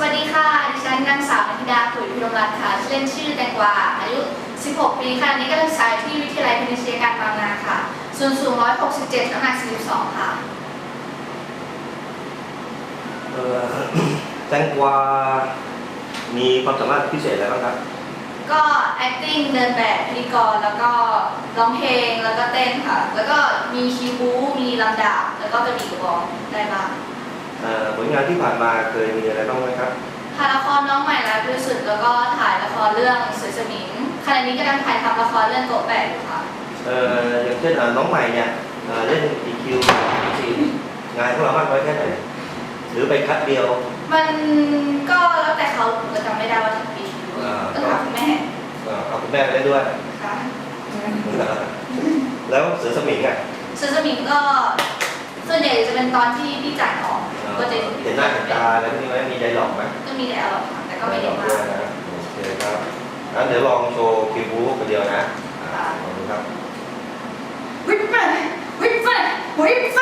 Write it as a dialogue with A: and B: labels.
A: วัสดีค่ะ ดิฉันนางสาวนันทิดาขุยพิรมรัตน์ค่ะชื่อเล่นชื่อแตงกวา อายุ 16 ปีค่ะนี้ก็ศึกษาอยู่ที่วิทยาลัยพาณิชยการบางนาค่ะ ส่วนสูง 167น้ำหนัก42 ค่ะ
B: เอ่อแตงกวา มีความสามารถพิเศษอะไรบ้างครับ
A: ก็ acting เดินแบบพิธีกร แล้วก็ร้องเพลง แล้วก็เต้นค่ะ แล้วก็มีคิวบูมีลำดาบ แล้วก็กระบี่กระบองได้บ้าง
B: เอ่อผลงานที่ผ่านมาเคยมีอะไรบ้างไหม
A: สุดแล้วก็ถ่ายละครเรื่องสวยสมิงขณะนี้กำลังถ่ายทำละครเรื่องโกะแปดอยู่ค่ะ
B: เอ่ออย่างเช่นเอ่อน้องใหม่เนี่ยเอ่อเล่นอีคิวซีงานของเรามากน้อยแค่ไหนหรือไปคัดเดียว
A: มันก็แล้วแต่เขาผมก็จำไม่ได้ว่ากี่ปี
B: อ่า
A: ต้องถามคุณแม่
B: เอ่อเอาคุณแม่ไปเล่นด้วย
A: ค่ะ
B: แล้วเสือสมิงอะ
A: ซึ่งสมิงก็ส่วนใหญ่จะเป็นตอนที่พี่จ่ายออก
B: เอ่อ
A: ก็จะ
B: เห็นหน้าเห็นตาแล้วนี่ไหมมีไดร็อกไหม
A: ก็มีแต่เอาค่ะแต่ก็ไม่ได้
B: ได
A: มา
B: งั้นเดี๋ยวลองโชว์คิวบูคนเดียวนะขอบคุณครับ วิปเปอร์วิปเป
A: อร์วิปเปอร์